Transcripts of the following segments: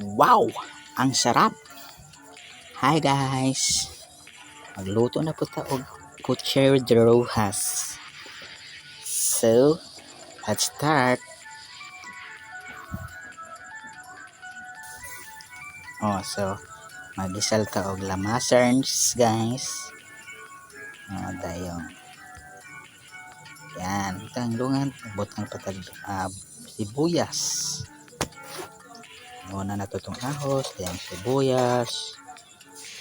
Wow! Ang sarap! Hi guys! Magluto na po ta og kutsero de rojas. So, let's start. Oh, so, magisal ta og lamaserns, guys. Oh, dayong. Yan, itang lungan, butang patag uh, sibuyas. Muna na to ahos, yung sibuyas,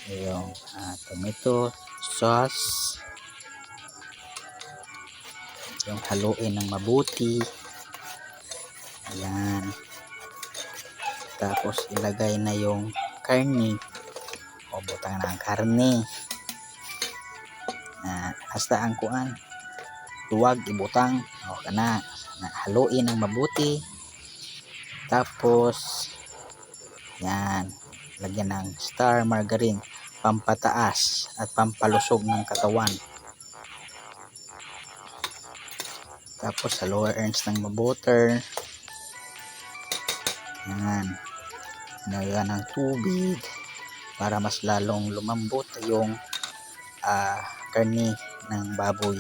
yung ah, tomato sauce, yung haluin ng mabuti. Ayan. Tapos ilagay na yung karni. O butang na ang karni. Na hasta ang kuan. Tuwag ibutang. O kana. Na, haluin ng mabuti. Tapos yan. Lagyan ng star margarine pampataas at pampalusog ng katawan. Tapos lower ends ng mabutter. Yan. Nalagyan ng tubig para mas lalong lumambot yung karni ng baboy.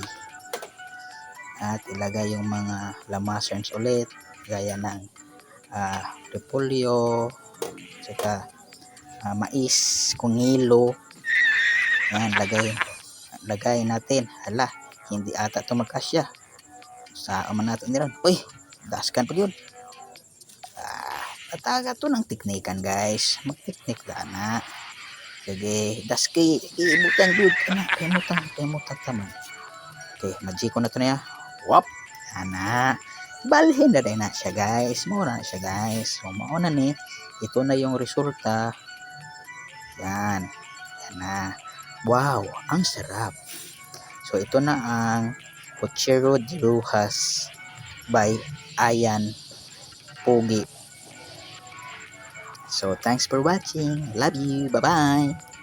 At ilagay yung mga lamaserns ulit gaya ng ah, repolyo, saka ah, mais, kungilo. Yan, lagay lagay natin. Hala, hindi ata ito magkasya. Saan man natin niran. Uy, daskan pa yun. Ah, tataga to ng tiknikan guys. Magtiknik ka na. Sige, daski, ibutan good. Ano, kemutan, kemutan taman. Okay, majiko na to na ya. Wap, ana. Balhin na rin na siya guys. Mura na siya guys. So, mauna ni. Ito na yung resulta. Yan. Yan na. Wow, ang sarap. So, ito na ang Cochero de Rojas by Ayan Pogi. So, thanks for watching. Love you. Bye-bye.